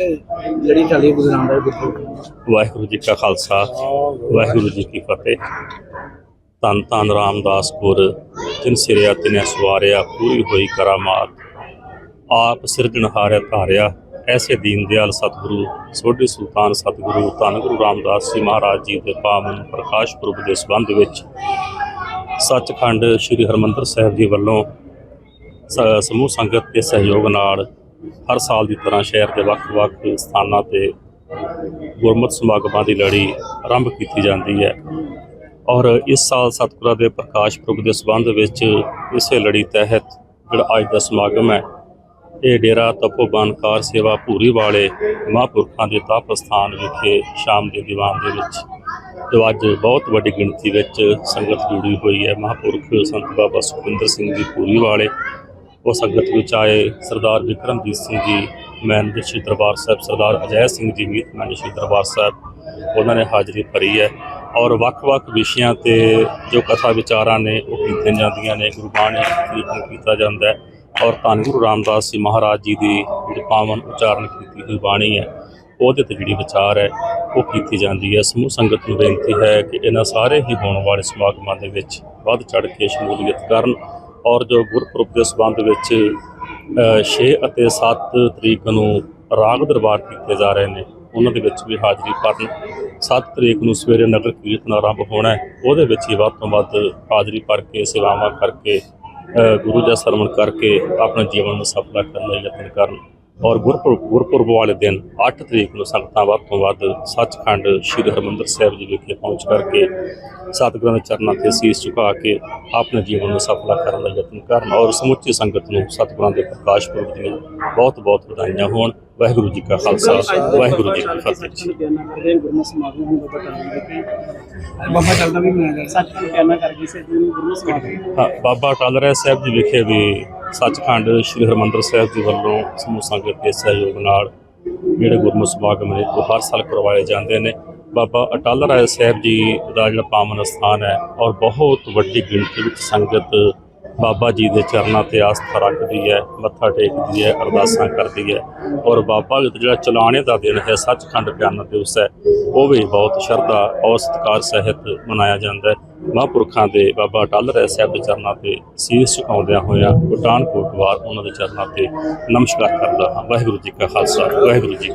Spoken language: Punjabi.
ਜਿਹੜੀ ਚੱਲੀ ਗੁਰੂ ਨਾਨਕ ਦੇਵ ਵਾਹਿਗੁਰੂ ਜੀ ਕਾ ਖਾਲਸਾ, ਵਾਹਿਗੁਰੂ ਜੀ ਕੀ ਫਤਿਹ। ਧੰਨ ਧੰਨ ਰਾਮਦਾਸ ਗੁਰ ਜਿਨ ਸਿਰਿਆ ਤਿਨੇ ਸਵਾਰਿਆ, ਪੂਰੀ ਹੋਈ ਕਰਾਮਾਤ। ਆਪ ਸਿਰਜਣਹਾਰਿਆ ਧਾਰਿਆ, ਐਸੇ ਦੀਨ ਦਿਆਲ ਸਤਿਗੁਰੂ, ਸੋਢੀ ਸੁਲਤਾਨ ਸਤਿਗੁਰੂ, ਧੰਨ ਗੁਰੂ ਰਾਮਦਾਸ ਜੀ ਮਹਾਰਾਜ ਜੀ ਦੇ ਪਾਵਨ ਪ੍ਰਕਾਸ਼ ਪੁਰਬ ਦੇ ਸੰਬੰਧ ਵਿੱਚ ਸੱਚਖੰਡ ਸ੍ਰੀ ਹਰਮੰਦਰ ਸਾਹਿਬ ਜੀ ਵੱਲੋਂ ਸਮੂਹ ਸੰਗਤ ਦੇ ਸਹਿਯੋਗ ਨਾਲ ਹਰ ਸਾਲ ਦੀ ਤਰ੍ਹਾਂ ਸ਼ਹਿਰ ਦੇ ਵੱਖ-ਵੱਖ ਸਥਾਨਾਂ ਤੇ ਗੁਰਮਤਿ ਸਮਾਗਮਾਂ ਦੀ ਲੜੀ ਆਰੰਭ ਕੀਤੀ ਜਾਂਦੀ ਹੈ। ਔਰ ਇਸ ਸਾਲ ਸਤਿਗੁਰਾਂ ਦੇ ਪ੍ਰਕਾਸ਼ ਪੁਰਬ ਦੇ ਸੰਬੰਧ ਵਿੱਚ ਇਸੇ ਲੜੀ ਤਹਿਤ ਜਿਹੜਾ ਅੱਜ ਦਾ ਸਮਾਗਮ ਹੈ, ਇਹ ਡੇਰਾ ਤਪੋਬਨ ਕਾਰ ਸੇਵਾ ਭੂਰੀ ਵਾਲੇ ਮਹਾਂਪੁਰਖਾਂ ਦੇ ਤਪ ਸਥਾਨ ਵਿਖੇ ਸ਼ਾਮ ਦੇ ਦੀਵਾਨ ਦੇ ਵਿੱਚ ਜੋ ਅੱਜ ਬਹੁਤ ਵੱਡੀ ਗਿਣਤੀ ਵਿੱਚ ਸੰਗਤ ਜੁੜੀ ਹੋਈ ਹੈ। ਮਹਾਂਪੁਰਖ ਸੰਤ ਬਾਬਾ ਸੁਖਿੰਦਰ ਸਿੰਘ ਜੀ ਭੂਰੀ ਵਾਲੇ ਉਹ ਸੰਗਤ ਵਿੱਚ ਆਏ ਸਰਦਾਰ ਵਿਕਰਮਜੀਤ ਸਿੰਘ ਜੀ ਮੈਨੇਜਰ ਸ਼੍ਰੀ ਦਰਬਾਰ ਸਾਹਿਬ, ਸਰਦਾਰ ਅਜੈ ਸਿੰਘ ਜੀ ਮੀਤ ਮੈਨੇਜਰ ਸ਼੍ਰੀ ਦਰਬਾਰ ਸਾਹਿਬ, ਉਹਨਾਂ ਨੇ ਹਾਜ਼ਰੀ ਭਰੀ ਹੈ। ਔਰ ਵੱਖ-ਵੱਖ ਵਿਸ਼ਿਆਂ ਤੇ ਜੋ ਕਥਾ ਵਿਚਾਰਾਂ ਨੇ, ਉਹ ਕੀਤੀਆਂ ਜਾਂਦੀਆਂ ਨੇ ਗੁਰਬਾਣੀ ਕੀਰਤਨ ਕੀਤਾ ਜਾਂਦਾ ਹੈ। ਔਰ ਧੰਨ ਗੁਰੂ ਰਾਮਦਾਸ ਜੀ ਮਹਾਰਾਜ ਜੀ ਦੀ ਜਿਹੜੀ ਪਾਵਨ ਉਚਾਰਨ ਕੀਤੀ ਹੋਈ ਬਾਣੀ ਹੈ, ਉਹਦੇ ਤੇ ਜਿਹੜੀ ਵਿਚਾਰ ਹੈ, ਉਹ ਕੀਤੀ ਜਾਂਦੀ ਹੈ। ਸਮੂਹ ਸੰਗਤ ਨੂੰ ਬੇਨਤੀ ਹੈ ਕਿ ਇਹਨਾਂ ਸਾਰੇ ਹੀ ਹੋਣ ਵਾਲੇ ਸਮਾਗਮਾਂ ਦੇ ਵਿੱਚ ਵੱਧ ਚੜ ਕੇ ਸ਼ਮੂਲੀਅਤ ਕਰਨ। ਔਰ ਜੋ ਗੁਰਪੁਰਬ ਦੇ ਸੰਬੰਧ ਵਿੱਚ 6 ਅਤੇ 7 ਤਰੀਕ ਨੂੰ ਰਾਗ ਦਰਬਾਰ ਕੀਤੇ ਜਾ ਰਹੇ ਨੇ, ਉਹਨਾਂ ਦੇ ਵਿੱਚ ਵੀ ਹਾਜ਼ਰੀ ਭਰਨ। 7 ਤਰੀਕ ਨੂੰ ਸਵੇਰੇ ਨਗਰ ਕੀਰਤਨ ਆਰੰਭ ਹੋਣਾ ਹੈ, ਉਹਦੇ ਵਿੱਚ ਹੀ ਵੱਧ ਤੋਂ ਵੱਧ ਹਾਜ਼ਰੀ ਭਰ ਕੇ, ਸੇਵਾਵਾਂ ਕਰਕੇ ਗੁਰੂ ਦਾ ਸਰਵਣ ਕਰਕੇ ਆਪਣੇ ਜੀਵਨ ਨੂੰ ਸਫਲਾ ਕਰਨ ਦਾ ਯਤਨ ਕਰਨ। ਔਰ ਗੁਰਪੁਰਬ ਗੁਰਪੁਰਬ ਵਾਲੇ ਦਿਨ 8 ਤਰੀਕ ਨੂੰ ਸੰਗਤਾਂ ਵੱਧ ਤੋਂ ਵੱਧ ਸੱਚਖੰਡ ਸ੍ਰੀ ਹਰਿਮੰਦਰ ਸਾਹਿਬ ਜੀ ਵਿਖੇ ਪਹੁੰਚ ਕਰਕੇ ਸਤਿਗੁਰਾਂ ਦੇ ਚਰਨਾਂ ਤੇ ਸੀਸ ਝੁਕਾ ਕੇ ਆਪਣੇ ਜੀਵਨ ਨੂੰ ਸਫਲਾ ਕਰਨ ਦਾ ਯਤਨ ਕਰਨ ਔਰ ਸਮੁੱਚੀ ਸੰਗਤ ਨੂੰ ਸਤਿਗੁਰਾਂ ਦੇ ਪ੍ਰਕਾਸ਼ ਪੁਰਬ ਦੀਆਂ ਬਹੁਤ ਬਹੁਤ ਵਧਾਈਆਂ ਹੋਣ। ਵਾਹਿਗੁਰੂ ਜੀ ਕਾ ਖਾਲਸਾ ਵਾਹਿਗੁਰੂ ਜੀ ਕੀ ਫਤਿਹ ਬਾਬਾ ਵੀ ਮਨਾਇਆ ਕਰਕੇ ਸੇ ਗੁਰਮਤਿ ਸਮਾਗਮ। ਹਾਂ, ਬਾਬਾ ਟਾਲ ਰਾਏ ਸਾਹਿਬ ਜੀ ਵਿਖੇ ਵੀ ਸੱਚਖੰਡ ਸ੍ਰੀ ਹਰਿਮੰਦਰ ਸਾਹਿਬ ਜੀ ਵੱਲੋਂ ਸਮੂਹ ਸੰਗਤ ਦੇ ਸਹਿਯੋਗ ਨਾਲ ਜਿਹੜੇ ਗੁਰਮੁਖ ਸਮਾਗਮ ਨੇ, ਉਹ ਹਰ ਸਾਲ ਕਰਵਾਏ ਜਾਂਦੇ ਨੇ। ਬਾਬਾ ਅਟਲ ਰਾਏ ਸਾਹਿਬ ਜੀ ਦਾ ਜਿਹੜਾ ਪਾਵਨ ਸਥਾਨ ਹੈ ਔਰ ਬਹੁਤ ਵੱਡੀ ਗਿਣਤੀ ਵਿੱਚ ਸੰਗਤ ਬਾਬਾ ਜੀ ਦੇ ਚਰਨਾਂ ਤੇ ਆਸਥਾ ਰੱਖਦੀ ਹੈ, ਮੱਥਾ ਟੇਕਦੀ ਹੈ, ਅਰਦਾਸਾਂ ਕਰਦੀ ਹੈ ਔਰ ਬਾਬਾ ਜੀ ਦਾ ਜਿਹੜਾ ਚਲਾਣੇ ਦਾ ਦਿਨ ਹੈ, ਸੱਚਖੰਡ ਗਿਆਨ ਦਿਵਸ ਹੈ, ਉਹ ਵੀ ਬਹੁਤ ਸ਼ਰਧਾ ਔਰ ਸਤਿਕਾਰ ਸਹਿਤ ਮਨਾਇਆ ਜਾਂਦਾ ਹੈ। ਮਹਾਂਪੁਰਖਾਂ ਦੇ ਬਾਬਾ ਅਟਲ ਰਾਏ ਸਾਹਿਬ ਦੇ ਚਰਨਾਂ ਤੇ ਸੀਸ ਝੁਕਾਉਂਦਿਆਂ ਹੋਇਆਂ ਪਠਾਨਕੋਟ ਵਾਰ ਉਹਨਾਂ ਦੇ ਚਰਨਾਂ ਤੇ ਨਮਸਕਾਰ ਕਰਦਾ ਹਾਂ। ਵਾਹਿਗੁਰੂ ਜੀ ਕਾ ਖਾਲਸਾ, ਵਾਹਿਗੁਰੂ ਜੀ